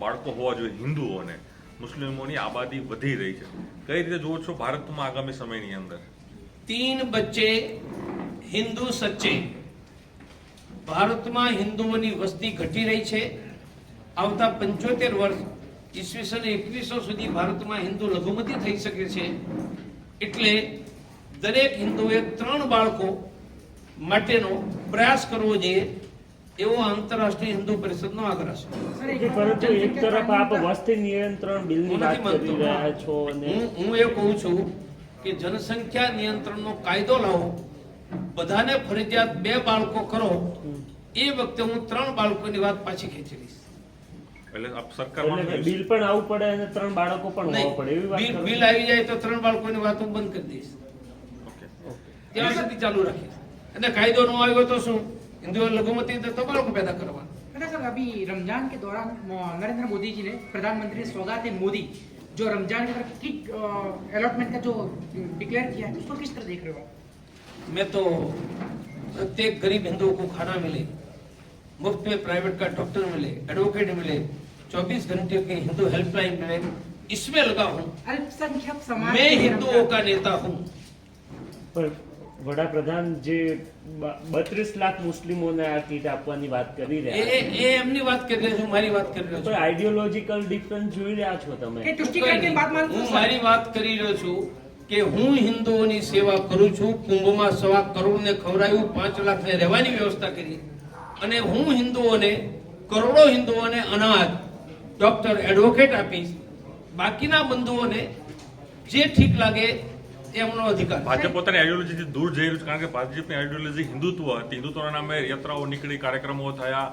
બાળકો હોવા જોઈએ, હિન્દુઓને. મુસ્લિમોની આબાદી વધી રહી છે. કઈ રીતે જુઓ છો ભારતમાં આગામી સમયની અંદર? તીન બચ્ચે હિન્દુ સચ્ચે. ભારતમાં હિન્દુઓની વસ્તી ઘટી રહી છે. આવતા પંચોતેર વર્ષ, ઈસવીસન એકવીસો સુધી ભારતમાં હિન્દુ લઘુમતી થઈ શકે છે. એટલે દરેક હિન્દુએ ત્રણ બાળકો માટેનો પ્રયાસ કરવો જોઈએ. એવો આંતરરાષ્ટ્રીય હિન્દુ પરિષદનો આગ્રહ છે. પરંતુ એક તરફ આપ વસ્તી નિયંત્રણ બિલની વાત કરી રહ્યા છો અને હું એ કહું છું કે જનસંખ્યા નિયંત્રણનો કાયદો લાવો બધાને ફરજિયાત બે બાળકો કરો એ વખતે હું ત્રણ બાળકોની વાત પાછી ખેંચી લઈશ. એટલે આપ સરકારમાં બિલ પણ આવું પડે અને ત્રણ બાળકો પણ હોવા પડે એવી વાત બિલ બિલ આવી જાય તો ત્રણ બાળકોની વાત હું બંધ કરી દઈશ. ઓકે. ત્યાં સુધી ચાલુ રાખીશ. અને કાયદો ન આવ્યો તો શું? हिंदू और लघुमती तो तबलों को पैदा करवा। ना सर अभी रमज़ान के दौरान नरेंद्र मोदी जी ने प्रधानमंत्री सौगात मोदी जो रमज़ान अलॉटमेंट का जो डिक्लेयर किया है तो उसको किस तरह देख रहे हो मैं तो प्रत्येक गरीब हिंदुओं को खाना मिले मुफ़्त में प्राइवेट का डॉक्टर मिले एडवोकेट मिले 24 घंटे के हिंदू हेल्पलाइन मिले इसमें लगा हूँ। अल्पसंख्यक समाज मैं हिंदुओं का नेता हूँ। વડાપ્રધાન જે બત્રીસ લાખ મુસ્લિમોને આ કીટ આપવાની વાત કરી રહ્યા એ એમની વાત કરી રહ્યા છું મારી વાત કરી રહ્યો છું. આઈડિયોલોજીકલ ડિફરન્સ જોઈ રહ્યા છો તમે? હું મારી વાત કરી રહ્યો છું કે હું હિન્દુઓની સેવા કરું છું કુંભમાં સવા કરોડને ખવડાવ્યું પાંચ લાખ લાખને રહેવાની વ્યવસ્થા કરી અને હું હિન્દુઓને કરોડો હિન્દુઓને અનાજ ડોક્ટર એડવોકેટ આપીશ. બાકીના બંધુઓને જે ઠીક લાગે એમનો અધિકાર. ભાજપ પોતાની આઈડિયોલોજીથી દૂર જઈ રહ્યું છે કારણ કે ભાજપની આઈડિયોલોજી હિન્દુત્વ હતી. હિન્દુત્વના નામે યાત્રાઓ નીકળી કાર્યક્રમો થયા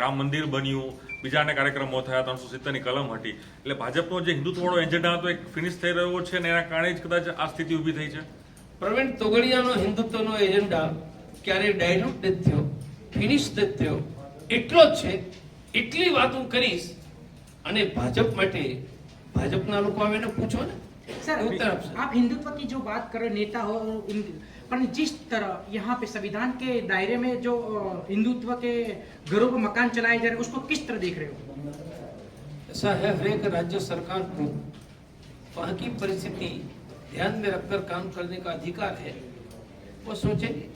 રામ મંદિર બન્યું બીજાને કાર્યક્રમો થયા ત્રણસો સિત્તેરની કલમ હતી. એટલે ભાજપનો જે હિન્દુત્વવાળો એજન્ડા હતો એક ફિનિશ થઈ રહ્યો છે અને એના કારણે જ કદાચ આ સ્થિતિ ઊભી થઈ છે? પ્રવીણ તોગડિયાનો હિન્દુત્વનો એજન્ડા ક્યારેય ડાયલ્યુટ નથી થયો ફિનિશ નથી થયો. એટલો જ છે એટલી વાત હું કરીશ અને ભાજપ માટે ભાજપના લોકો આવે એને પૂછો ને. सर आप हिंदुत्व की जो बात कर रहे नेता हो उन पर जिस तरह यहाँ पे संविधान के दायरे में जो हिंदुत्व के घरों पर मकान चलाए जा रहे उसको किस तरह देख रहे हो? ऐसा है हर एक राज्य सरकार को वहाँ की परिस्थिति ध्यान में रखकर काम करने का अधिकार है। वो सोचेंगे।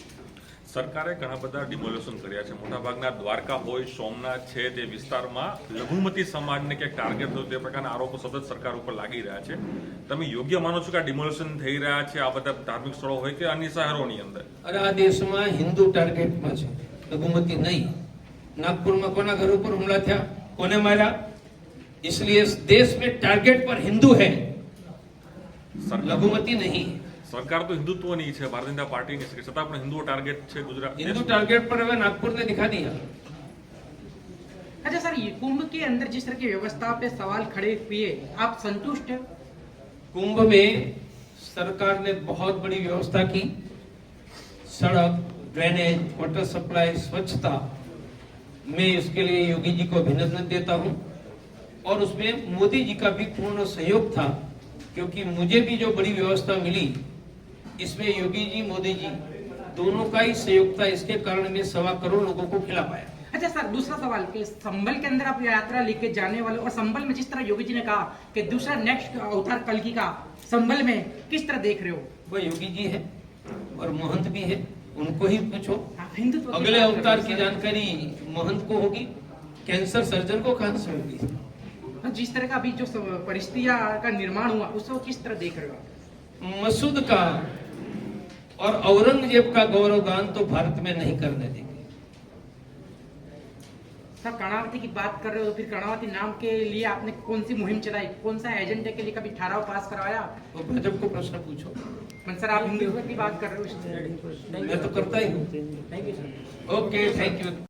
સરકારે ઘણા બધા ડિમોલેશન કર્યા છે મોટાભાગના દ્વારકા હોય સોમનાથ છે તે વિસ્તારમાં લઘુમતી સમાજને ક્યાંક ટાર્ગેટ થયું તે પ્રકારના આરોપો સતત સરકાર ઉપર લાગી રહ્યા છે તમે યોગ્ય માનો છો કે આ ડિમોલેશન થઈ રહ્યા છે આ બધા ધાર્મિક સ્થળો હોય કે અન્ય શહેરોની અંદર અરે આ દેશમાં હિન્દુ ટાર્ગેટમાં છે લઘુમતી નહીં નાગપુરમાં કોના ઘર ઉપર હુમલા થયા કોને માર્યા इसलिए इस देश में टारगेट पर हिंदू है સરકાર लघुमती नहीं સરકાર તો હિન્દુત્વની છે ભારતીય જનતા પાર્ટીની છે છતાં પણ હિન્દુઓ ટાર્ગેટ છે ગુજરાત हिंदू टारगेट पर हमें नागपुर ने दिखा दिया अच्छा सर ये कुंभ के अंदर जिस तरह की व्यवस्था पे सवाल खड़े हुए आप संतुष्ट है कुंभ में सरकार ने बहुत बड़ी व्यवस्था की सड़क ड्रेनेज वाटर सप्लाई स्वच्छता मैं इसके लिए योगी जी को अभिनंदन देता हूं और उसमें मोदी जी का भी पूर्ण सहयोग था क्योंकि मुझे भी जो बड़ी व्यवस्था मिली इसमें योगी जी मोदी जी दोनों का ही सहयोग था। इसके कारण मैं सवा करोड़ लोगों को खिला पाया। अच्छा सर दूसरा सवाल कि संभल के अंदर आप यात्रा लेके जाने वाले और संभल में जिस तरह योगी जी ने कहा कि दूसरा नेक्स्ट अवतार कलकी का संभल में किस तरह देख रहे हो? वह योगी जी है और महंत भी है उनको ही पूछो। हिंदुत्व अगले अवतार की जानकारी महंत को होगी कैंसर सर्जन को कहाँ से होगी जिस तरह का अभी जो परिस्थितियाँ का निर्माण हुआ उसको किस तरह देख रहे हो मसूद का और औरंगज़ेब का गौरवगान तो भारत में नहीं करने देंगे। सर कर्णावती की बात कर रहे हो फिर कर्णावती नाम के लिए आपने कौन सी मुहिम चलाई? कौन सा एजेंडे के लिए कभी ठहराव पास करवाया? तो भाजपा को प्रश्न पूछो। सर आप हिंदुत्व की बात कर रहे हो मैं तो करता ही हूँ। Thank you sir okay thank you